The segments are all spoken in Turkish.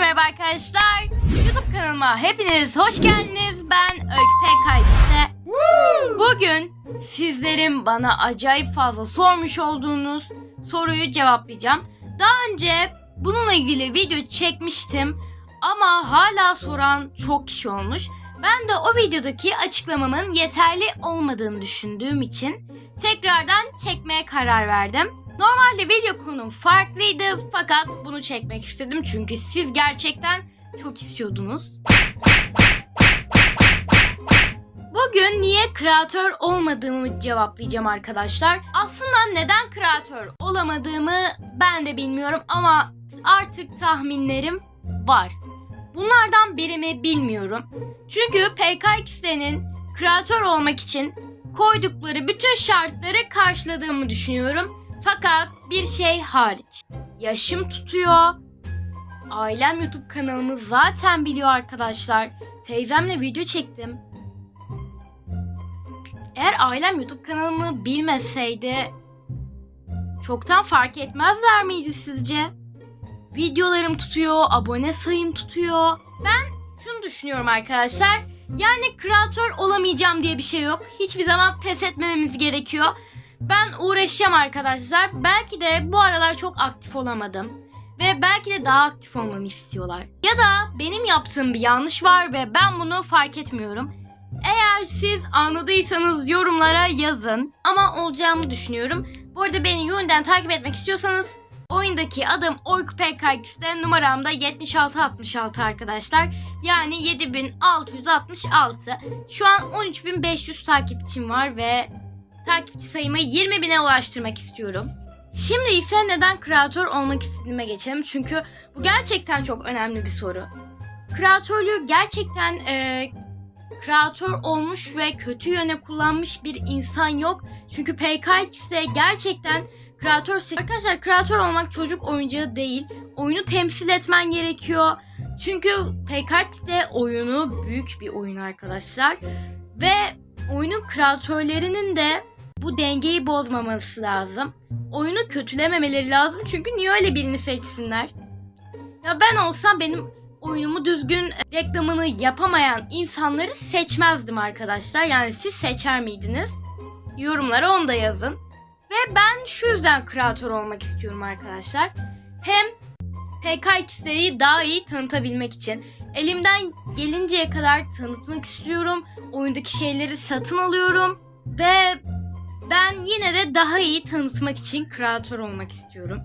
merhaba arkadaşlar. YouTube kanalıma hepiniz hoş geldiniz. Ben Öykü Pekkayse. Bugün sizlerin bana acayip fazla sormuş olduğunuz soruyu cevaplayacağım. Daha önce bununla ilgili video çekmiştim ama hala soran çok kişi olmuş. Ben de o videodaki açıklamamın yeterli olmadığını düşündüğüm için tekrardan çekmeye karar verdim. Normalde video konum farklıydı fakat bunu çekmek istedim çünkü siz gerçekten çok istiyordunuz. Bugün niye kreatör olmadığımı cevaplayacağım arkadaşlar. Aslında neden kreatör olamadığımı ben de bilmiyorum ama artık tahminlerim var. Bunlardan birimi bilmiyorum. Çünkü PKX'nin kreatör olmak için koydukları bütün şartları karşıladığımı düşünüyorum. Fakat bir şey hariç. Yaşım tutuyor. Ailem YouTube kanalımı zaten biliyor arkadaşlar. Teyzemle video çektim. Eğer ailem YouTube kanalımı bilmeseydi çoktan fark etmezler miydi sizce? Videolarım tutuyor, abone sayım tutuyor. Ben şunu düşünüyorum arkadaşlar. Yani kreatör olamayacağım diye bir şey yok. Hiçbir zaman pes etmememiz gerekiyor. Ben uğraşacağım arkadaşlar. Belki de bu aralar çok aktif olamadım. Ve belki de daha aktif olmamı istiyorlar. Ya da benim yaptığım bir yanlış var ve ben bunu fark etmiyorum. Eğer siz anladıysanız yorumlara yazın. Ama olacağımı düşünüyorum. Bu arada beni Yune'den takip etmek istiyorsanız oyundaki adım OykPKX'de numaram da 7666 arkadaşlar. Yani 7666. Şu an 13500 takipçim var ve takipçi sayımı 20 bine ulaştırmak istiyorum. Şimdi ise neden kreatör olmak istediğime geçelim. Çünkü bu gerçekten çok önemli bir soru. Kreatörlüğü gerçekten e, kreatör olmuş ve kötü yöne kullanmış bir insan yok. Çünkü PKX'de gerçekten kreatör... Arkadaşlar kreatör olmak çocuk oyuncağı değil. Oyunu temsil etmen gerekiyor. Çünkü PKX'de oyunu büyük bir oyun arkadaşlar. Ve oyunun kreatörlerinin de bu dengeyi bozmaması lazım. Oyunu kötülememeleri lazım çünkü niye öyle birini seçsinler? Ya ben olsam benim oyunumu düzgün reklamını yapamayan insanları seçmezdim arkadaşlar. Yani siz seçer miydiniz? Yorumlara onu da yazın. Ve ben şu yüzden kreatör olmak istiyorum arkadaşlar. Hem PKX'leri daha iyi tanıtabilmek için elimden gelinceye kadar tanıtmak istiyorum. Oyundaki şeyleri satın alıyorum ve ben yine de daha iyi tanıtmak için kreatör olmak istiyorum.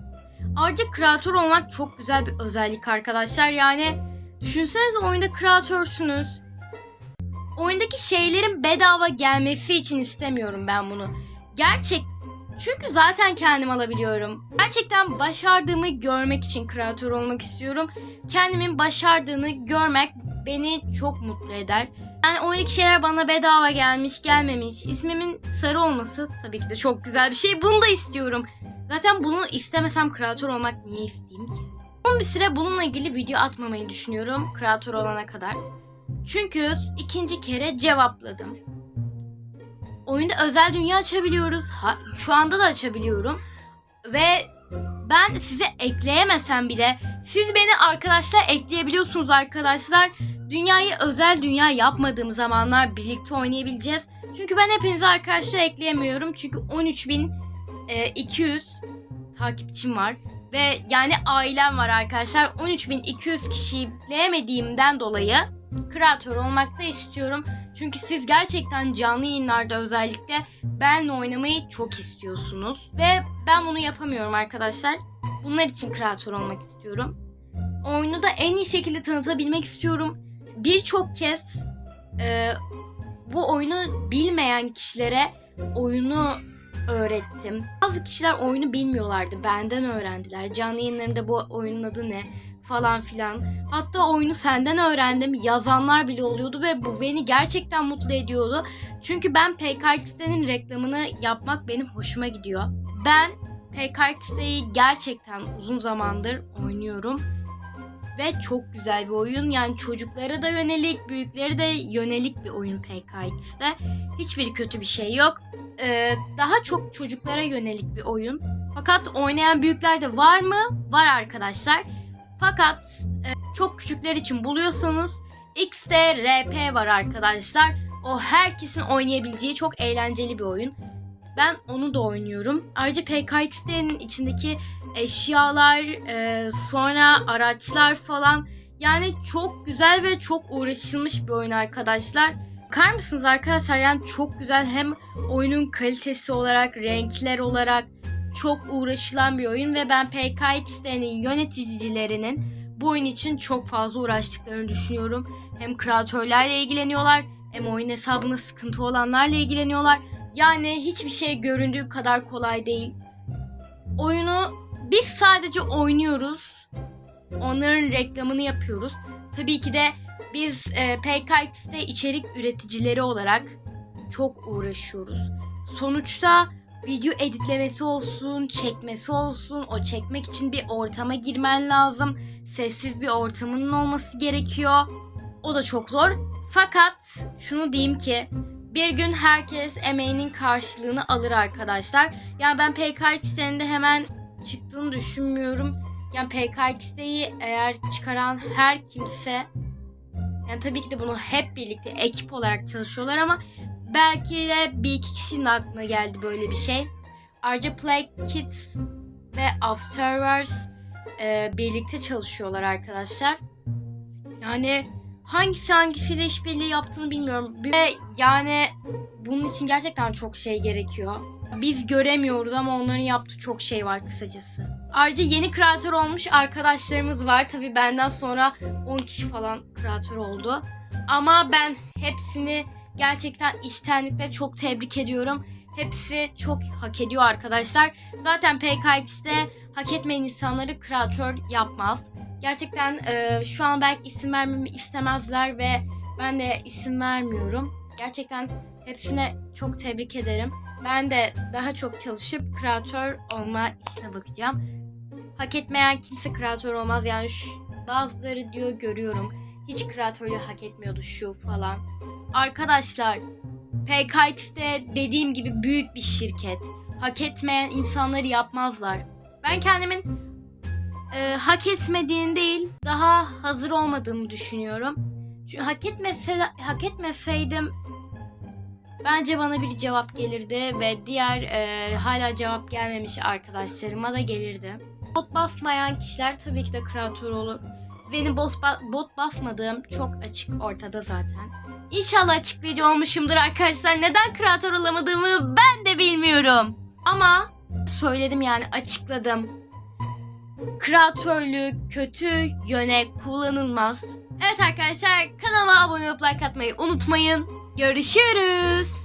Ayrıca kreatör olmak çok güzel bir özellik arkadaşlar. Yani düşünsenize oyunda kreatörsünüz. Oyundaki şeylerin bedava gelmesi için istemiyorum ben bunu. Gerçek çünkü zaten kendim alabiliyorum. Gerçekten başardığımı görmek için kreatör olmak istiyorum. Kendimin başardığını görmek beni çok mutlu eder. Yani oyundaki şeyler bana bedava gelmiş, gelmemiş. İsmimin sarı olması tabii ki de çok güzel bir şey. Bunu da istiyorum. Zaten bunu istemesem kreatör olmak niye isteyeyim ki? Uzun bir süre bununla ilgili video atmamayı düşünüyorum kreatör olana kadar. Çünkü ikinci kere cevapladım. Oyunda özel dünya açabiliyoruz. Ha, şu anda da açabiliyorum. Ve ben size ekleyemesem bile siz beni arkadaşlar ekleyebiliyorsunuz arkadaşlar. Dünyayı özel dünya yapmadığım zamanlar birlikte oynayabileceğiz. Çünkü ben hepinizi arkadaşlar ekleyemiyorum. Çünkü 13.200 takipçim var. Ve yani ailem var arkadaşlar. 13.200 kişiyi ekleyemediğimden dolayı kreatör olmak da istiyorum. Çünkü siz gerçekten canlı yayınlarda özellikle benle oynamayı çok istiyorsunuz. Ve ben bunu yapamıyorum arkadaşlar. Bunlar için kreatör olmak istiyorum. Oyunu da en iyi şekilde tanıtabilmek istiyorum. Birçok kez e, bu oyunu bilmeyen kişilere oyunu öğrettim. Bazı kişiler oyunu bilmiyorlardı. Benden öğrendiler. Canlı yayınlarımda bu oyunun adı ne falan filan. Hatta oyunu senden öğrendim yazanlar bile oluyordu ve bu beni gerçekten mutlu ediyordu. Çünkü ben PKX'nin reklamını yapmak benim hoşuma gidiyor. Ben PKX'yi gerçekten uzun zamandır oynuyorum. Ve çok güzel bir oyun. Yani çocuklara da yönelik, büyüklere de yönelik bir oyun PKX'de. Hiçbir kötü bir şey yok. Ee, daha çok çocuklara yönelik bir oyun. Fakat oynayan büyükler de var mı? Var arkadaşlar. Fakat e, çok küçükler için buluyorsanız X'de var arkadaşlar. O herkesin oynayabileceği çok eğlenceli bir oyun. Ben onu da oynuyorum. Ayrıca PKXD'nin içindeki eşyalar, e, sonra araçlar falan yani çok güzel ve çok uğraşılmış bir oyun arkadaşlar. Bakar mısınız arkadaşlar yani çok güzel hem oyunun kalitesi olarak, renkler olarak çok uğraşılan bir oyun ve ben PKXD'nin yöneticilerinin bu oyun için çok fazla uğraştıklarını düşünüyorum. Hem kreatörlerle ilgileniyorlar hem oyun hesabında sıkıntı olanlarla ilgileniyorlar. Yani hiçbir şey göründüğü kadar kolay değil. Oyunu biz sadece oynuyoruz. Onların reklamını yapıyoruz. Tabii ki de biz e, PKX'de içerik üreticileri olarak çok uğraşıyoruz. Sonuçta video editlemesi olsun, çekmesi olsun, o çekmek için bir ortama girmen lazım. Sessiz bir ortamının olması gerekiyor. O da çok zor. Fakat şunu diyeyim ki bir gün herkes emeğinin karşılığını alır arkadaşlar. Yani ben PKX'den de hemen çıktığını düşünmüyorum. Yani PKX'deyi eğer çıkaran her kimse yani tabii ki de bunu hep birlikte ekip olarak çalışıyorlar ama belki de bir iki kişinin aklına geldi böyle bir şey. Ayrıca Play Kids ve Afterverse e, birlikte çalışıyorlar arkadaşlar. Yani hangisi hangisiyle işbirliği yaptığını bilmiyorum. Ve yani bunun için gerçekten çok şey gerekiyor. Biz göremiyoruz ama onların yaptığı çok şey var kısacası. Ayrıca yeni kreatör olmuş arkadaşlarımız var. Tabii benden sonra 10 kişi falan kreatör oldu. Ama ben hepsini gerçekten içtenlikle çok tebrik ediyorum. Hepsi çok hak ediyor arkadaşlar. Zaten PKX'de hak etmeyen insanları kreatör yapmaz. Gerçekten e, şu an belki isim vermemi istemezler ve ben de isim vermiyorum. Gerçekten hepsine çok tebrik ederim. Ben de daha çok çalışıp kreatör olma işine bakacağım. Hak etmeyen kimse kreatör olmaz. Yani şu, bazıları diyor görüyorum. Hiç kreatörlüğü hak etmiyordu şu falan. Arkadaşlar PKX'de dediğim gibi büyük bir şirket. Hak etmeyen insanları yapmazlar. Ben kendimin e, hak etmediğini değil, daha hazır olmadığımı düşünüyorum. Çünkü hak etmese, hak etmeseydim bence bana bir cevap gelirdi ve diğer e, hala cevap gelmemiş arkadaşlarıma da gelirdi. Bot basmayan kişiler tabii ki de kreatör olur. Benim bot, bot basmadığım çok açık ortada zaten. İnşallah açıklayıcı olmuşumdur arkadaşlar. Neden kreatör olamadığımı ben de bilmiyorum. Ama söyledim yani açıkladım. Kreatörlük kötü yöne kullanılmaz. Evet arkadaşlar kanalıma abone olup like atmayı unutmayın. Görüşürüz.